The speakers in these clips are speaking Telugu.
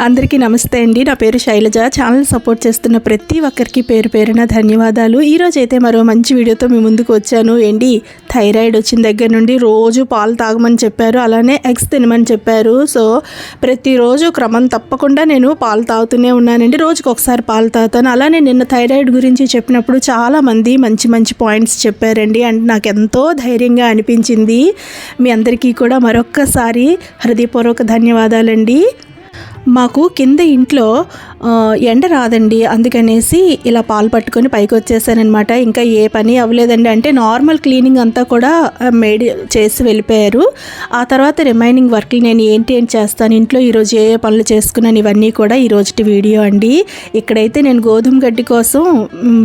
అందరికీ నమస్తే అండి. నా పేరు శైలజ. ఛానల్ సపోర్ట్ చేస్తున్న ప్రతి ఒక్కరికి పేరు పేరున ధన్యవాదాలు. ఈరోజు అయితే మరో మంచి వీడియోతో మీ ముందుకు వచ్చాను. ఏంటి? థైరాయిడ్ వచ్చిన దగ్గర నుండి రోజు పాలు తాగమని చెప్పారు. అలానే ఎగ్స్ తినమని చెప్పారు. సో ప్రతిరోజు క్రమం తప్పకుండా నేను పాలు తాగుతూనే ఉన్నానండి. రోజుకి ఒకసారి పాలు తాగుతాను. అలానే నిన్న థైరాయిడ్ గురించి చెప్పినప్పుడు చాలామంది మంచి మంచి పాయింట్స్ చెప్పారండి. అండ్ నాకు ఎంతో ధైర్యంగా అనిపించింది. మీ అందరికీ కూడా మరొక్కసారి హృదయపూర్వక ధన్యవాదాలండి. మాకు కింద ఇంట్లో ఎండ రాదండి. అందుకనేసి ఇలా పాలు పట్టుకొని పైకి వచ్చేసానమాట ఇంకా ఏ పని అవ్వలేదండి. అంటే నార్మల్ క్లీనింగ్ అంతా కూడా మేడ్ చేసి వెళ్ళిపోయారు. ఆ తర్వాత రిమైనింగ్ వర్క్లు నేను ఏంటి ఏం చేస్తాను. ఇంట్లో ఈరోజు ఏ ఏ పనులు చేసుకున్నాను ఇవన్నీ కూడా ఈ రోజుటి వీడియో అండి. ఇక్కడైతే నేను గోధుమ గడ్డి కోసం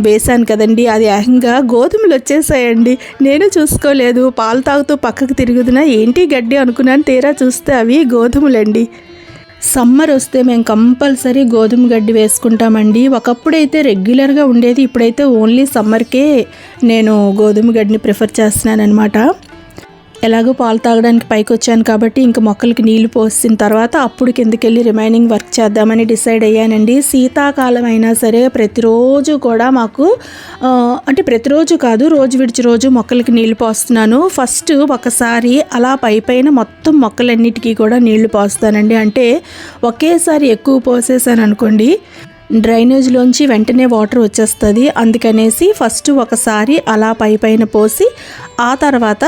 వేశాను కదండి. అది ఏకంగా గోధుమలు వచ్చేసాయండి. నేను చూసుకోలేదు. పాలు తాగుతూ పక్కకు తిరుగుతున్నా. ఏంటి గడ్డి అనుకున్నాను. తీరా చూస్తే అవి గోధుమలండి. సమ్మర్ వస్తే మేము కంపల్సరీ గోధుమ గడ్డి వేసుకుంటామండి. ఒకప్పుడైతే రెగ్యులర్గా ఉండేది ఇప్పుడైతే ఓన్లీ సమ్మర్కే నేను గోధుమ గడ్డిని ప్రిఫర్ చేస్తున్నాను అనమాట ఎలాగో పాలు తాగడానికి పైకి వచ్చాను కాబట్టి ఇంక మొక్కలకి నీళ్ళు పోసిన తర్వాత అప్పుడు కిందకెళ్ళి రిమైనింగ్ వర్క్ చేద్దామని డిసైడ్ అయ్యానండి. శీతాకాలం అయినా సరే ప్రతిరోజు కూడా మాకు అంటే ప్రతిరోజు కాదు రోజు విడిచి రోజు మొక్కలకి నీళ్ళు పోస్తున్నాను. ఫస్ట్ ఒకసారి అలా పై పైన మొత్తం మొక్కలన్నిటికీ కూడా నీళ్ళు పోస్తానండి. అంటే ఒకేసారి ఎక్కువ పోసేసాను అనుకోండి డ్రైనేజ్లోంచి వెంటనే వాటర్ వచ్చేస్తుంది. అందుకనేసి ఫస్ట్ ఒకసారి అలా పై పైన పోసి ఆ తర్వాత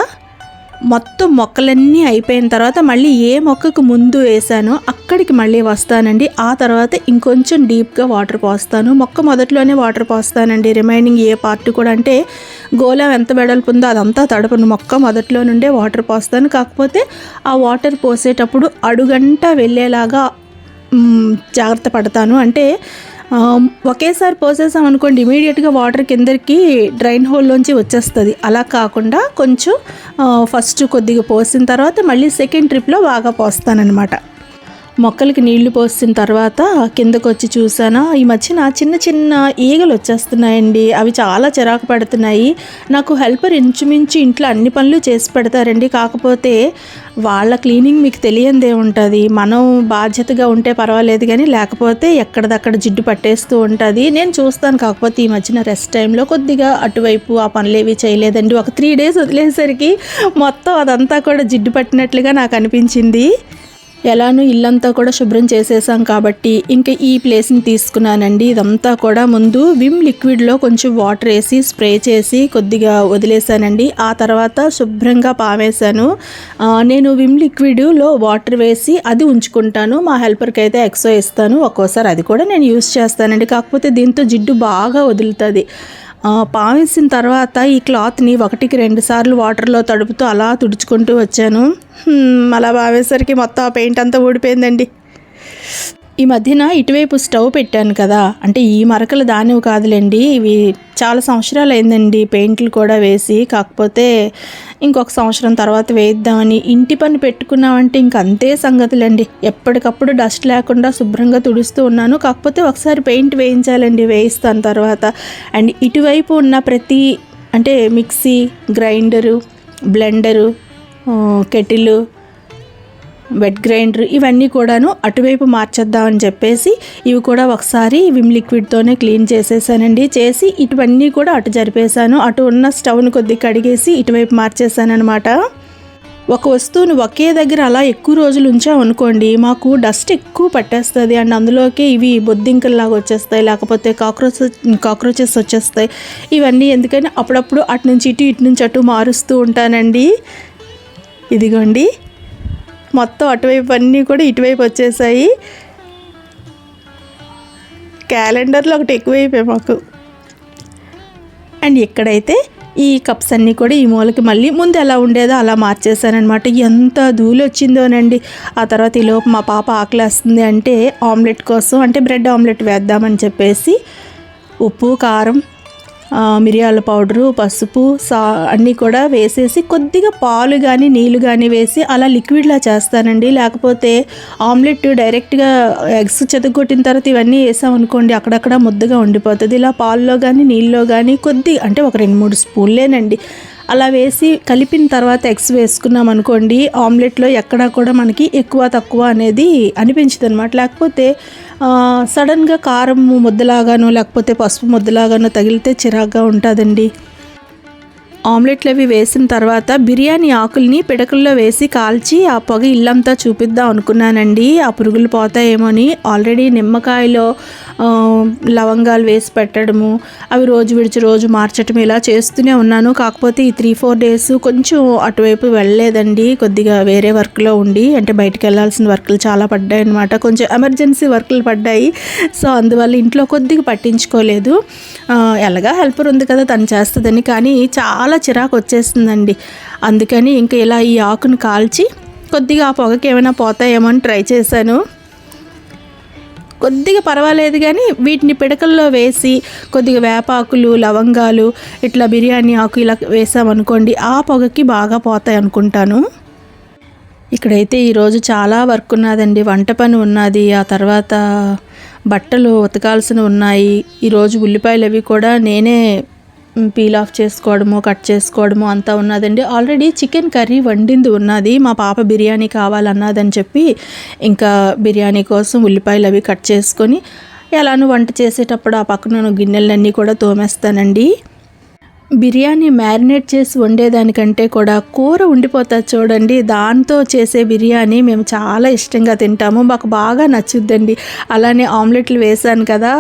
మొత్తం మొక్కలన్నీ అయిపోయిన తర్వాత మళ్ళీ ఏ మొక్కకు ముందు వేసానో అక్కడికి మళ్ళీ వస్తానండి. ఆ తర్వాత ఇంకొంచెం డీప్గా వాటర్ పోస్తాను. మొక్క మొదట్లోనే వాటర్ పోస్తానండి. రిమైనింగ్ ఏ పార్ట్ కూడా అంటే గోళం ఎంత వెడల్పు ఉందో అదంతా తడపను. మొక్క మొదట్లో నుండే వాటర్ పోస్తాను. కాకపోతే ఆ వాటర్ పోసేటప్పుడు అడుగంట వెళ్ళేలాగా జాగ్రత్త పడతాను. అంటే ఒకేసారి పోసేసాం అనుకోండి ఇమీడియట్గా వాటర్ కిందకి డ్రైన్ హోల్లోంచి వచ్చేస్తుంది. అలా కాకుండా కొంచెం ఫస్ట్ కొద్దిగా పోసిన తర్వాత మళ్ళీ సెకండ్ ట్రిప్లో బాగా పోస్తానన్నమాట. మొక్కలకి నీళ్ళు పోసిన తర్వాత కిందకు వచ్చి చూసాను ఈ మధ్యన చిన్న చిన్న ఈగలు వచ్చేస్తున్నాయండి. అవి చాలా చిరాకు పడుతున్నాయి. నాకు హెల్పర్ ఇంచుమించు ఇంట్లో అన్ని పనులు చేసి పెడతారండి. కాకపోతే వాళ్ళ క్లీనింగ్ మీకు తెలియందే ఉంటుంది. మనం బాధ్యతగా ఉంటే పర్వాలేదు కానీ లేకపోతే ఎక్కడిదక్కడ జిడ్డు పట్టేస్తూ ఉంటుంది. నేను చూస్తాను. కాకపోతే ఈ మధ్యన రెస్ట్ టైంలో కొద్దిగా అటువైపు ఆ పనులు ఏవి చేయలేదండి. ఒక త్రీ డేస్ వదిలేసరికి మొత్తం అదంతా కూడా జిడ్డు పట్టినట్లుగా నాకు అనిపించింది. ఎలానో ఇల్లంతా కూడా శుభ్రం చేసేసాం కాబట్టి ఇంకా ఈ ప్లేస్ని తీసుకున్నానండి. ఇదంతా కూడా ముందు విమ్ లిక్విడ్లో కొంచెం వాటర్ వేసి స్ప్రే చేసి కొద్దిగా వదిలేసానండి. ఆ తర్వాత శుభ్రంగా పామేశాను నేను విమ్ లిక్విడ్లో వాటర్ వేసి అది ఉంచుకుంటాను. మా హెల్పర్కి అయితే ఎక్సో ఇస్తాను. ఒక్కోసారి అది కూడా నేను యూస్ చేస్తానండి. కాకపోతే దీంతో జిడ్డు బాగా వదులుతుంది. పావేసిన తర్వాత ఈ క్లాత్ని ఒకటికి రెండు సార్లు వాటర్లో తడుపుతూ అలా తుడుచుకుంటూ వచ్చాను. అలా పావేసరికి మొత్తం ఆ పెయింట్ అంతా ఊడిపోయిందండి. ఈ మధ్యన ఇటువైపు స్టవ్ పెట్టాను కదా అంటే ఈ మరకలు దానివి కాదులేండి ఇవి చాలా సంవత్సరాలు అయిందండి పెయింట్లు కూడా వేసి కాకపోతే ఇంకొక సంవత్సరం తర్వాత వేయిద్దామని ఇంటి పని పెట్టుకున్నామంటే ఇంక అంతే సంగతులండి. ఎప్పటికప్పుడు డస్ట్ లేకుండా శుభ్రంగా తుడుస్తూ ఉన్నాను కాకపోతే ఒకసారి పెయింట్ వేయించాలండి వేయిస్తాను తర్వాత. అండ్ ఇటువైపు ఉన్న ప్రతి అంటే mixie grinder blender kettle wet grinder ఇవన్నీ కూడాను అటువైపు మార్చేద్దామని చెప్పేసి ఇవి కూడా ఒకసారి విమ్ లిక్విడ్తోనే క్లీన్ చేసేసానండి. చేసి ఇటువన్నీ కూడా అటు జరిపేశాను. అటు ఉన్న స్టవ్ను కొద్దిగా కడిగేసి ఇటువైపు మార్చేసానమాట అనమాట ఒక వస్తువును ఒకే దగ్గర అలా ఎక్కువ రోజులు ఉంచామనుకోండి మాకు డస్ట్ ఎక్కువ పట్టేస్తుంది. అండ్ అందులోకి ఇవి బొద్దింకల్లాగా వచ్చేస్తాయి లేకపోతే కాక్రోచ్ కాక్రోచెస్ వచ్చేస్తాయి. ఇవన్నీ ఎందుకని అప్పుడప్పుడు అటు నుంచి ఇటు ఇటు నుంచి అటు మారుస్తూ ఉంటానండి. ఇదిగోండి. మొత్తం అటువైపు అన్నీ కూడా ఇటువైపు వచ్చేసాయి. క్యాలెండర్లో ఒకటి ఎక్కువైపోయి మాకు. అండ్ ఇక్కడైతే ఈ కప్స్ అన్నీ కూడా ఈ మూలకి మళ్ళీ ముందు ఎలా ఉండేదో అలా మార్చేశానమాట ఎంత ధూళి వచ్చిందోనండి. ఆ తర్వాత ఈలోపు మా పాప ఆకలేస్తుంది అంటే ఆమ్లెట్ కోసం అంటే బ్రెడ్ ఆమ్లెట్ వేద్దామని చెప్పేసి ఉప్పు కారం మిరియాల పౌడరు పసుపు సా అన్నీ కూడా వేసేసి కొద్దిగా పాలు కానీ నీళ్ళు కానీ వేసి అలా లిక్విడ్లా చేస్తానండి. లేకపోతే ఆమ్లెట్ డైరెక్ట్గా ఎగ్స్ చెతగొట్టిన తర్వాత ఇవన్నీ వేసామనుకోండి అక్కడక్కడ ముద్దగా ఉండిపోతుంది. ఇలా పాల్లో కానీ నీళ్ళలో కానీ కొద్ది అంటే ఒక రెండు మూడు స్పూన్లేనండి. అలా వేసి కలిపిన తర్వాత ఎగ్స్ వేసుకున్నాం అనుకోండి ఆమ్లెట్లో ఎక్కడా కూడా మనకి ఎక్కువ తక్కువ అనేది అనిపించదు అనమాట లేకపోతే సడన్గా కారం ముద్దలాగానో లేకపోతే పసుపు ముద్దలాగానో తగిలితే చిరాగ్గా ఉంటుందండి. ఆమ్లెట్లు అవి వేసిన తర్వాత బిర్యానీ ఆకుల్ని పిడకల్లో వేసి కాల్చి ఆ పొగ ఇల్లంతా చూపిద్దాం అనుకున్నానండి. ఆ పురుగులు పోతాయేమో అని ఆల్రెడీ నిమ్మకాయలో లవంగాలు వేసి పెట్టడము అవి రోజు విడిచి రోజు మార్చటం ఇలా చేస్తూనే ఉన్నాను. కాకపోతే ఈ త్రీ ఫోర్ డేస్ కొంచెం అటువైపు వెళ్ళలేదండి. కొద్దిగా వేరే వర్క్లో ఉండి అంటే బయటకు వెళ్ళాల్సిన వర్క్లు చాలా పడ్డాయి అనమాట కొంచెం ఎమర్జెన్సీ వర్క్లు పడ్డాయి. సో అందువల్ల ఇంట్లో కొద్దిగా పట్టించుకోలేదు. ఎలాగా హెల్పర్ ఉంది కదా తను చేస్తుందని. కానీ చాలా చాలా చిరాకు వచ్చేస్తుందండి. అందుకని ఇంకా ఇలా ఈ ఆకును కాల్చి కొద్దిగా ఆ పొగకి ఏమైనా పోతాయేమో అని ట్రై చేశాను. కొద్దిగా పర్వాలేదు కానీ వీటిని పిడకల్లో వేసి కొద్దిగా వేపాకులు లవంగాలు ఇట్లా బిర్యానీ ఆకు ఇలా వేసామనుకోండి ఆ పొగకి బాగా పోతాయి అనుకుంటాను. ఇక్కడైతే ఈరోజు చాలా వర్క్ ఉన్నదండి. వంట పని ఉన్నది. ఆ తర్వాత బట్టలు ఉతకాల్సిన ఉన్నాయి. ఈరోజు ఉల్లిపాయలు అవి కూడా నేనే పీల్ ఆఫ్ చేసుకోవడము కట్ చేసుకోవడము అంతా ఉన్నదండి. ఆల్రెడీ చికెన్ కర్రీ వండింది ఉన్నది. మా పాప బిర్యానీ కావాలన్నదని చెప్పి ఇంకా బిర్యానీ కోసం ఉల్లిపాయలు అవి కట్ చేసుకొని ఎలానూ వంట చేసేటప్పుడు ఆ పక్కన గిన్నెలన్నీ కూడా తోమేస్తానండి. బిర్యానీ మ్యారినేట్ చేసి వండేదానికంటే కూడా కూర ఉండిపోతుంది చూడండి. దాంతో చేసే బిర్యానీ మేము చాలా ఇష్టంగా తింటాము. మాకు బాగా నచ్చుద్దండి. అలానే ఆమ్లెట్లు వేసాను కదా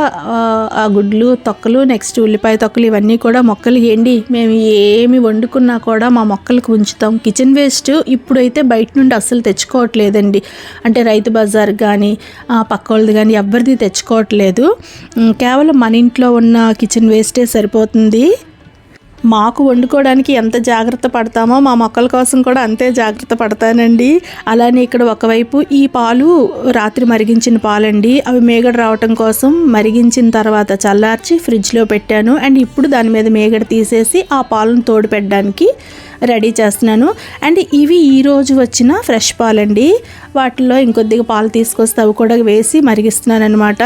ఆ, గుడ్లు తొక్కలు నెక్స్ట్ ఉల్లిపాయ తొక్కలు ఇవన్నీ కూడా మొక్కలు ఏండి మేము ఏమి వండుకున్నా కూడా మా మొక్కలకు ఉంచుతాం. కిచెన్ వేస్ట్ ఇప్పుడైతే బయట నుండి అస్సలు తెచ్చుకోవట్లేదండి. అంటే రైతు బజార్ కానీ పక్క వాళ్ళది కానీ ఎవరిది తెచ్చుకోవట్లేదు. కేవలం మన ఇంట్లో ఉన్న కిచెన్ వేస్టే సరిపోతుంది. మాకు వండుకోవడానికి ఎంత జాగ్రత్త పడతామో మా మొక్కల కోసం కూడా అంతే జాగ్రత్త పడతానండి. అలానే ఇక్కడ ఒకవైపు ఈ పాలు రాత్రి మరిగించిన పాలండి. అవి మేగడ రావటం కోసం మరిగించిన తర్వాత చల్లార్చి ఫ్రిడ్జ్లో పెట్టాను. అండ్ ఇప్పుడు దాని మీద మేగడ తీసేసి ఆ పాలను తోడు పెట్టడానికి రెడీ చేస్తున్నాను. అండ్ ఇవి ఈ రోజు వచ్చిన ఫ్రెష్ పాలండి. వాటిలో ఇంకొద్దిగా పాలు తీసుకొస్తే అవి కూడా వేసి మరిగిస్తున్నాను అనమాట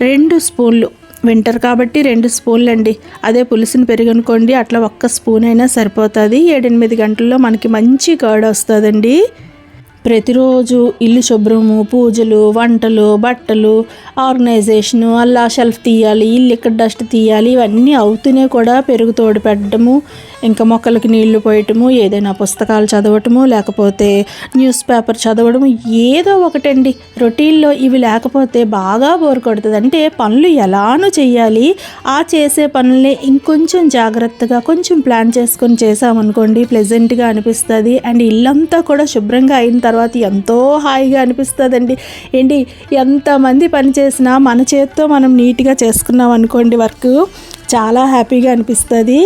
రెండు స్పూన్లు వింటర్ కాబట్టి రెండు స్పూన్లు అండి అదే పులుసుని పెరుగనుకోండి అట్లా ఒక్క స్పూన్ అయినా సరిపోతుంది. ఏడెనిమిది గంటల్లో మనకి మంచి కర్డ్ వస్తుందండి. ప్రతిరోజు ఇల్లు శుభ్రము పూజలు వంటలు బట్టలు ఆర్గనైజేషను అలా షెల్ఫ్ తీయాలి ఇల్లు ఇక్కడ డస్ట్ తీయాలి ఇవన్నీ అవుతూనే కూడా పెరుగు తోడు పెట్టడము ఇంకా మొక్కలకి నీళ్ళు పోయటము ఏదైనా పుస్తకాలు చదవటము లేకపోతే న్యూస్ పేపర్ చదవడము ఏదో ఒకటండి. రొటీన్లో ఇవి లేకపోతే బాగా బోర్ కొడుతుంది. అంటే పనులు ఎలానూ చేయాలి ఆ చేసే పనులే ఇంకొంచెం జాగ్రత్తగా కొంచెం ప్లాన్ చేసుకొని చేసామనుకోండి ప్లెజెంట్గా అనిపిస్తుంది. అండ్ ఇల్లంతా కూడా శుభ్రంగా అయిన తర్వాత తర్వాత ఎంతో హాయిగా అనిపిస్తుందండి. ఏంటి ఎంతమంది పని చేసినా మన చేత్తో మనం నీట్గా చేసుకున్నాం అనుకోండి వర్క్ చాలా హ్యాపీగా అనిపిస్తుంది.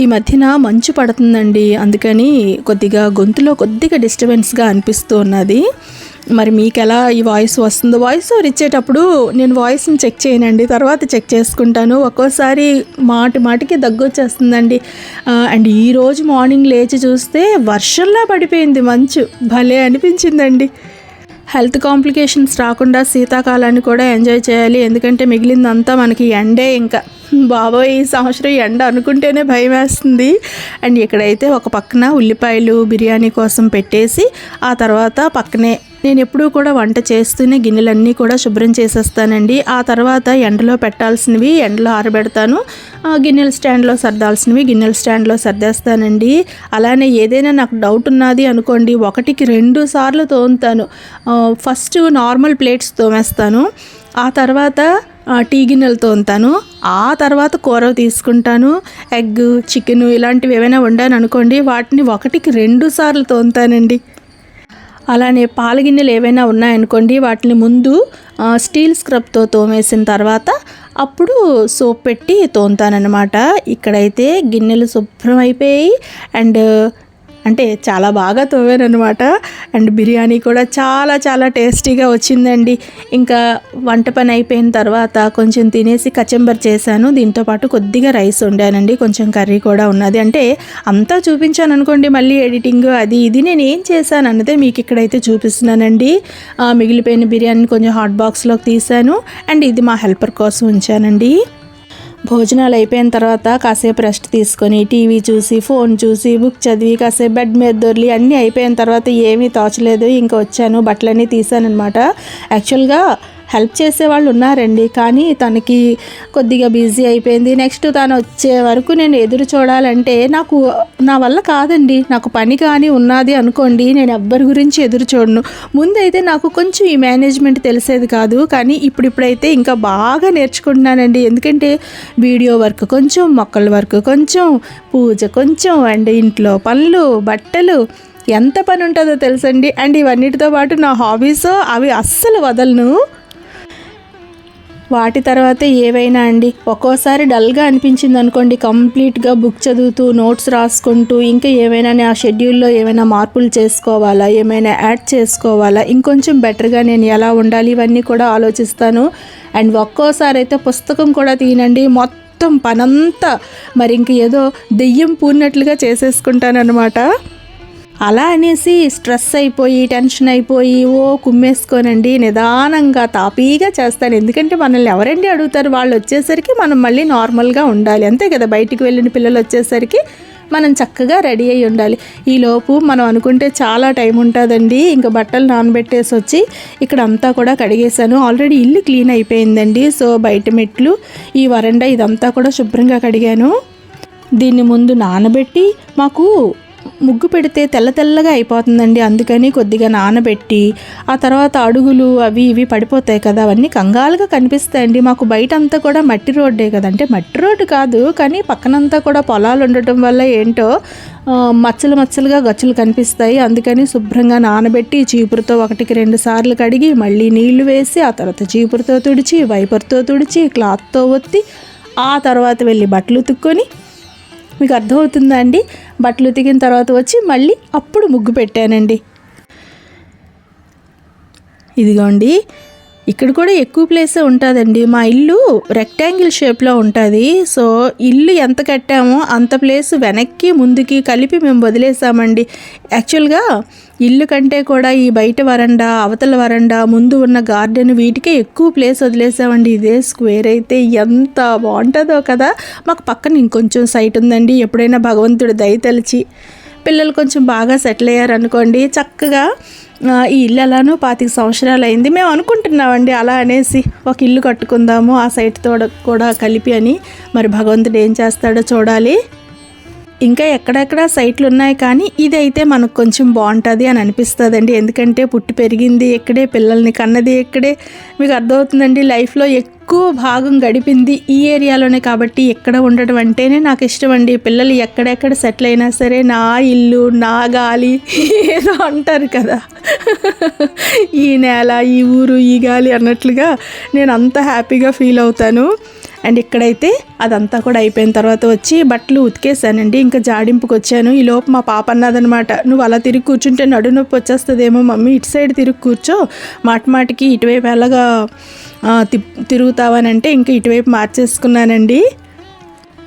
ఈ మధ్యన మంచు పడుతుందండి. అందుకని కొద్దిగా గొంతులో కొద్దిగా డిస్టర్బెన్స్గా అనిపిస్తూ ఉన్నది. మరి మీకు ఎలా ఈ వాయిస్ వస్తుందో వాయిస్ ఓవర్ ఇచ్చేటప్పుడు నేను వాయిస్ని చెక్ చేయనండి. తర్వాత చెక్ చేసుకుంటాను. ఒక్కోసారి మాటి మాటికి దగ్గు వచ్చేస్తుందండి అండ్ ఈరోజు మార్నింగ్ లేచి చూస్తే వర్షంలా పడిపోయింది మంచు. భలే అనిపించిందండి. హెల్త్ కాంప్లికేషన్స్ రాకుండా శీతాకాలాన్ని కూడా ఎంజాయ్ చేయాలి. ఎందుకంటే మిగిలిందంతా మనకి ఎండే ఇంకా. బాబోయ్ ఈ సంవత్సరం ఎండ అనుకుంటేనే భయం వేస్తుంది అండ్ ఇక్కడైతే ఒక పక్కన ఉల్లిపాయలు బిర్యానీ కోసం పెట్టేసి ఆ తర్వాత పక్కనే నేను ఎప్పుడూ కూడా వంట చేస్తూనే గిన్నెలన్నీ కూడా శుభ్రం చేసేస్తానండి. ఆ తర్వాత ఎండలో పెట్టాల్సినవి ఎండలో ఆరబెడతాను. ఆ, గిన్నెల స్టాండ్లో సర్దాల్సినవి గిన్నెల స్టాండ్లో సర్దేస్తానండి. అలానే ఏదైనా నాకు డౌట్ ఉన్నది అనుకోండి ఒకటికి రెండు సార్లు తోముతాను. ఫస్ట్ నార్మల్ ప్లేట్స్ తోమేస్తాను. ఆ తర్వాత టీ గిన్నెలు తోముతాను ఆ తర్వాత కూర తీసుకుంటాను. ఎగ్ చికెన్ ఇలాంటివి ఏమైనా వండాను అనుకోండి వాటిని ఒకటికి రెండు సార్లు తోముతానండి. అలానే పాల గిన్నెలు ఏవైనా ఉన్నాయనుకోండి వాటిని ముందు స్టీల్ స్క్రబ్తో తోమేసిన తర్వాత అప్పుడు సోప్ పెట్టి తోముతానన్నమాట. ఇక్కడైతే గిన్నెలు శుభ్రం అయిపోయి అండ్ అంటే చాలా బాగా తోమానమాట అండ్ బిర్యానీ కూడా చాలా చాలా టేస్టీగా వచ్చిందండి. ఇంకా వంట పని అయిపోయిన తర్వాత కొంచెం తినేసి కచంబర్ చేశాను. దీంతో పాటు కొద్దిగా రైస్ వండానండి. కొంచెం కర్రీ కూడా ఉన్నది. అంటే అంతా చూపించాను అనుకోండి మళ్ళీ ఎడిటింగ్ అది ఇది నేను ఏం చేశాను అన్నదే మీకు ఇక్కడైతే చూపిస్తున్నానండి. మిగిలిపోయిన బిర్యానీ కొంచెం హాట్ బాక్స్లోకి తీశాను. అండ్ ఇది మా హెల్పర్ కోసం ఉంచానండి. భోజనాలు అయిపోయిన తర్వాత కాసేపు రెస్ట్ తీసుకొని టీవీ చూసి ఫోన్ చూసి బుక్ చదివి కాసేపు బెడ్ మీద దొర్లి అన్నీ అయిపోయిన తర్వాత ఏమీ తోచలేదు. ఇంకా వచ్చాను బట్టలన్నీ తీసానమాట యాక్చువల్గా హెల్ప్ చేసే వాళ్ళు ఉన్నారండి. కానీ తనకి కొద్దిగా బిజీ అయిపోయింది. నెక్స్ట్ తను వచ్చే వరకు నేను ఎదురు చూడాలంటే నాకు నా వల్ల కాదండి. నాకు పని కానీ ఉన్నది అనుకోండి. నేను ఎవ్వరి గురించి ఎదురు చూడను. ముందైతే నాకు కొంచెం ఈ మేనేజ్మెంట్ తెలిసేది కాదు. కానీ ఇప్పుడిప్పుడైతే ఇంకా బాగా నేర్చుకుంటున్నానండి. ఎందుకంటే వీడియో వర్క్ కొంచెం మొక్కల వర్క్ కొంచెం పూజ కొంచెం అండ్ ఇంట్లో పనులు బట్టలు ఎంత పని ఉంటుందో తెలుసండి. అండ్ ఇవన్నిటితో పాటు నా హాబీస్ అవి అస్సలు వదలను. వాటి తర్వాత ఏవైనా అండి. ఒక్కోసారి డల్గా అనిపించింది అనుకోండి కంప్లీట్గా బుక్ చదువుతూ నోట్స్ రాసుకుంటూ ఇంకా ఏమైనా ఆ షెడ్యూల్లో ఏమైనా మార్పులు చేసుకోవాలా ఏమైనా యాడ్ చేసుకోవాలా ఇంకొంచెం బెటర్గా నేను ఎలా ఉండాలి ఇవన్నీ కూడా ఆలోచిస్తాను. అండ్ ఒక్కోసారి అయితే పుస్తకం కూడా తీనండి మొత్తం పనంతా మరి ఇంక ఏదో దెయ్యం పూర్ణట్లుగా చేసేసుకుంటానన్నమాట. అలా అనేసి స్ట్రెస్ అయిపోయి టెన్షన్ అయిపోయి ఓ కుమ్మేసుకోనండి నిదానంగా తాపీగా చేస్తాను. ఎందుకంటే మనల్ని ఎవరండి అడుగుతారు? వాళ్ళు వచ్చేసరికి మనం మళ్ళీ నార్మల్గా ఉండాలి. అంతే కదా బయటికి వెళ్ళిన పిల్లలు వచ్చేసరికి మనం చక్కగా రెడీ అయి ఉండాలి. ఈలోపు మనం అనుకుంటే చాలా టైం ఉంటుందండి. ఇంకా బట్టలు నానబెట్టేసి వచ్చి ఇక్కడ అంతా కూడా కడిగేశాను. ఆల్రెడీ ఇల్లు క్లీన్ అయిపోయిందండి. సో బయట మెట్లు ఈ వరండా ఇదంతా కూడా శుభ్రంగా కడిగాను. దీన్ని ముందు నానబెట్టి మాకు ముగ్గు పెడితే తెల్ల తెల్లగా అయిపోతుందండి. అందుకని కొద్దిగా నానబెట్టి ఆ తర్వాత అడుగులు అవి ఇవి పడిపోతాయి కదా అవన్నీ కంగాలుగా కనిపిస్తాయండి. మాకు బయట అంతా కూడా మట్టి రోడ్డే కదా. అంటే మట్టి రోడ్డు కాదు కానీ పక్కనంతా కూడా పొలాలు ఉండటం వల్ల ఏంటో మచ్చలు మచ్చలుగా గచ్చులు కనిపిస్తాయి. అందుకని శుభ్రంగా నానబెట్టి చీపురుతో ఒకటికి రెండు సార్లు కడిగి మళ్ళీ నీళ్ళు వేసి ఆ తర్వాత చీపురుతో తుడిచి వైపర్తో తుడిచి క్లాత్తో ఒత్తి ఆ తర్వాత వెళ్ళి బట్టలు ఉతుక్కొని మీకు అర్థమవుతుందా అండి? బట్టలు ఉతికిన తర్వాత వచ్చి మళ్ళీ అప్పుడు ముగ్గు పెట్టానండి. ఇదిగోండి ఇక్కడ కూడా ఎక్కువ ప్లేసే ఉంటుందండి. మా ఇల్లు రెక్టాంగిల్ షేప్లో ఉంటుంది. సో ఇల్లు ఎంత కట్టామో అంత ప్లేస్ వెనక్కి ముందుకి కలిపి మేము వదిలేసామండి. యాక్చువల్గా ఇల్లు కంటే కూడా ఈ బయట వరండా అవతల వరండా ముందు ఉన్న గార్డెన్ వీటికే ఎక్కువ ప్లేస్ వదిలేసామండి. ఇదే స్క్వేర్ అయితే ఎంత బాగుంటుందో కదా. మాకు పక్కన ఇంకొంచెం సైట్ ఉందండి. ఎప్పుడైనా భగవంతుడు దయ తలిచి. పిల్లలు కొంచెం బాగా సెటిల్ అయ్యారు అనుకోండి చక్కగా ఈ ఇల్లు ఎలానో పాతిక సంవత్సరాలు అయింది. మేము అనుకుంటున్నామండి అలా అనేసి ఒక ఇల్లు కట్టుకుందాము ఆ సైట్తో కూడా కలిపి అని. మరి భగవంతుడు ఏం చేస్తాడో చూడాలి. ఇంకా ఎక్కడెక్కడ సైట్లు ఉన్నాయి కానీ ఇది అయితే మనకు కొంచెం బాగుంటుంది అని అనిపిస్తుందండి. ఎందుకంటే పుట్టి పెరిగింది ఇక్కడే పిల్లల్ని కన్నది ఇక్కడే. మీకు అర్థమవుతుందండి లైఫ్లో ఎక్కువ భాగం గడిపింది ఈ ఏరియాలోనే కాబట్టి ఎక్కడ ఉండడం అంటేనే నాకు ఇష్టం అండి పిల్లలు ఎక్కడెక్కడ సెటిల్ అయినా సరే నా ఇల్లు నా గాలి ఏదో అంటారు కదా. ఈ నేల ఈ ఊరు ఈ గాలి అన్నట్లుగా నేను అంత హ్యాపీగా ఫీల్ అవుతాను. అండ్ ఇక్కడైతే అదంతా కూడా అయిపోయిన తర్వాత వచ్చి బట్టలు ఉతికేసానండి. ఇంకా జాడింపుకి వచ్చాను. ఈ లోపు మా పాప అన్నదనమాట నువ్వు అలా తిరిగి కూర్చుంటే నడు నొప్పి వచ్చేస్తుందేమో మమ్మీ ఇటు సైడ్ తిరిగి కూర్చో. మాట మాటికి ఇటువైపు ఎలాగా తి- తిరుగుతావనంటే ఇంకా ఇటువైపు మార్చేసుకున్నానండి.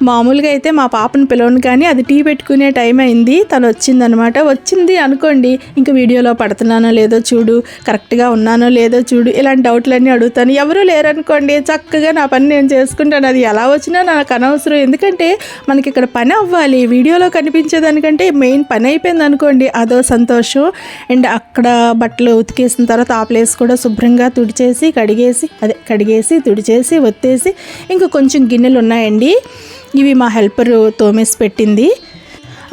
మామూలుగా అయితే మా పాపను పిలవను కానీ అది టీ పెట్టుకునే టైం అయింది. తను వచ్చిందనమాట వచ్చింది అనుకోండి ఇంకా వీడియోలో పడుతున్నానో లేదో చూడు కరెక్ట్గా ఉన్నానో లేదో చూడు ఇలాంటి డౌట్లన్నీ అడుగుతాను. ఎవరూ లేరనుకోండి చక్కగా నా పని నేను చేసుకుంటాను. అది ఎలా వచ్చినా నాకు అనవసరం. ఎందుకంటే మనకి ఇక్కడ పని అవ్వాలి. వీడియోలో కనిపించేదానికంటే మెయిన్ పని అయిపోయింది అనుకోండి అదో సంతోషం. అండ్ అక్కడ బట్టలు ఉతికేసిన తర్వాత ఆ ప్లేస్ కూడా శుభ్రంగా తుడిచేసి కడిగేసి అదే కడిగేసి తుడిచేసి ఒత్తేసి ఇంకా కొంచెం గిన్నెలు ఉన్నాయండి. ఇవి మా హెల్పర్ తోమేసి పెట్టింది.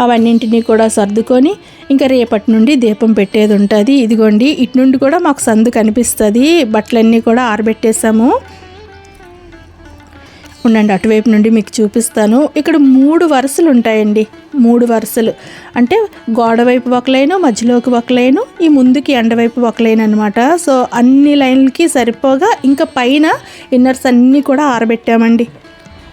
అవన్నింటినీ కూడా సర్దుకొని ఇంకా రేపటి నుండి దీపం పెట్టేది ఉంటుంది. ఇదిగోండి ఇటు నుండి కూడా మాకు సందు కనిపిస్తుంది. బట్టలన్నీ కూడా ఆరబెట్టేసాము ఉండండి అటువైపు నుండి మీకు చూపిస్తాను. ఇక్కడ మూడు వరుసలు ఉంటాయండి. మూడు వరుసలు. అంటే గోడవైపు ఒక లైను మధ్యలోకి ఒక లైను ఈ ముందుకి ఎండవైపు ఒక లైన్ అనమాట సో అన్ని లైన్లకి సరిపోగా ఇంకా పైన ఇన్నర్స్ అన్నీ కూడా ఆరబెట్టామండి.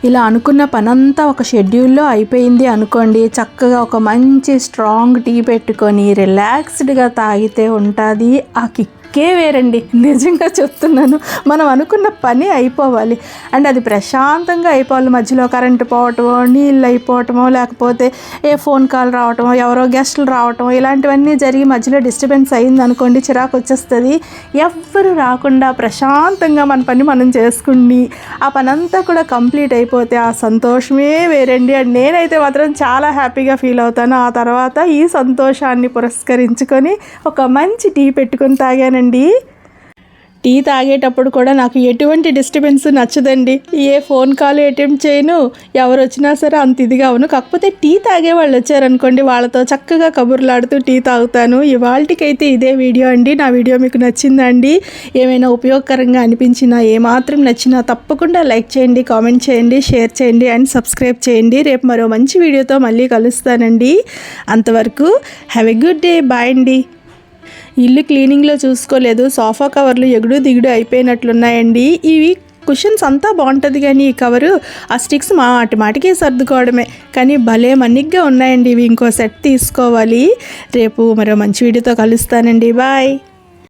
ఇలా అనుకున్న పనంతా ఒక షెడ్యూల్లో అయిపోయింది అనుకోండి. చక్కగా ఒక మంచి స్ట్రాంగ్ టీ పెట్టుకొని రిలాక్స్డ్గా తాగితే ఉంటుంది. ఆ కిక్ కిక్కే వేరండి. నిజంగా చెప్తున్నాను. మనం అనుకున్న పని అయిపోవాలి. అండ్ అది ప్రశాంతంగా అయిపోవాలి మధ్యలో. కరెంటు పోవటమో నీళ్ళు అయిపోవటమో లేకపోతే ఏ ఫోన్ కాల్ రావటమో ఎవరో గెస్టులు రావటమో ఇలాంటివన్నీ జరిగి మధ్యలో డిస్టర్బెన్స్ అయింది అనుకోండి చిరాకు వచ్చేస్తుంది. ఎవ్వరు రాకుండా ప్రశాంతంగా మన పని మనం చేసుకుని ఆ పని అంతా కూడా కంప్లీట్ అయిపోతే ఆ సంతోషమే వేరండి. అండ్ నేనైతే మాత్రం చాలా హ్యాపీగా ఫీల్ అవుతాను. ఆ తర్వాత ఈ సంతోషాన్ని పురస్కరించుకొని ఒక మంచి టీ పెట్టుకొని తాగానండి టీ తాగేటప్పుడు కూడా నాకు ఎటువంటి డిస్టర్బెన్స్ నచ్చదండి. ఏ ఫోన్ కాల్ అటెంప్ట్ చేయను. ఎవరు వచ్చినా సరే అంత ఇదిగా అవును. కాకపోతే టీ తాగే వాళ్ళు వచ్చారనుకోండి వాళ్ళతో చక్కగా కబుర్లాడుతూ టీ తాగుతాను. ఇవాళకైతే ఇదే వీడియో అండి. నా వీడియో మీకు నచ్చిందండి. ఏమైనా ఉపయోగకరంగా అనిపించినా ఏమాత్రం నచ్చినా తప్పకుండా లైక్ చేయండి కామెంట్ చేయండి షేర్ చేయండి అండ్ సబ్స్క్రైబ్ చేయండి. రేపు మరో మంచి వీడియోతో మళ్ళీ కలుస్తానండి. అంతవరకు have a good day. Bye అండి. ఇల్లు క్లీనింగ్లో చూసుకోలేదు సోఫా కవర్లు ఎగుడు దిగుడు అయిపోయినట్లున్నాయండి. ఇవి కుషన్స్ అంతా బాగుంటుంది కానీ ఈ కవరు ఆ స్టిక్స్ మాటి మాటికి సర్దుకోవడమే. కానీ భలే మన్నిగ్గా ఉన్నాయండి ఇవి. ఇంకో సెట్ తీసుకోవాలి. రేపు మరో మంచి వీడియోతో కలుస్తానండి. బాయ్.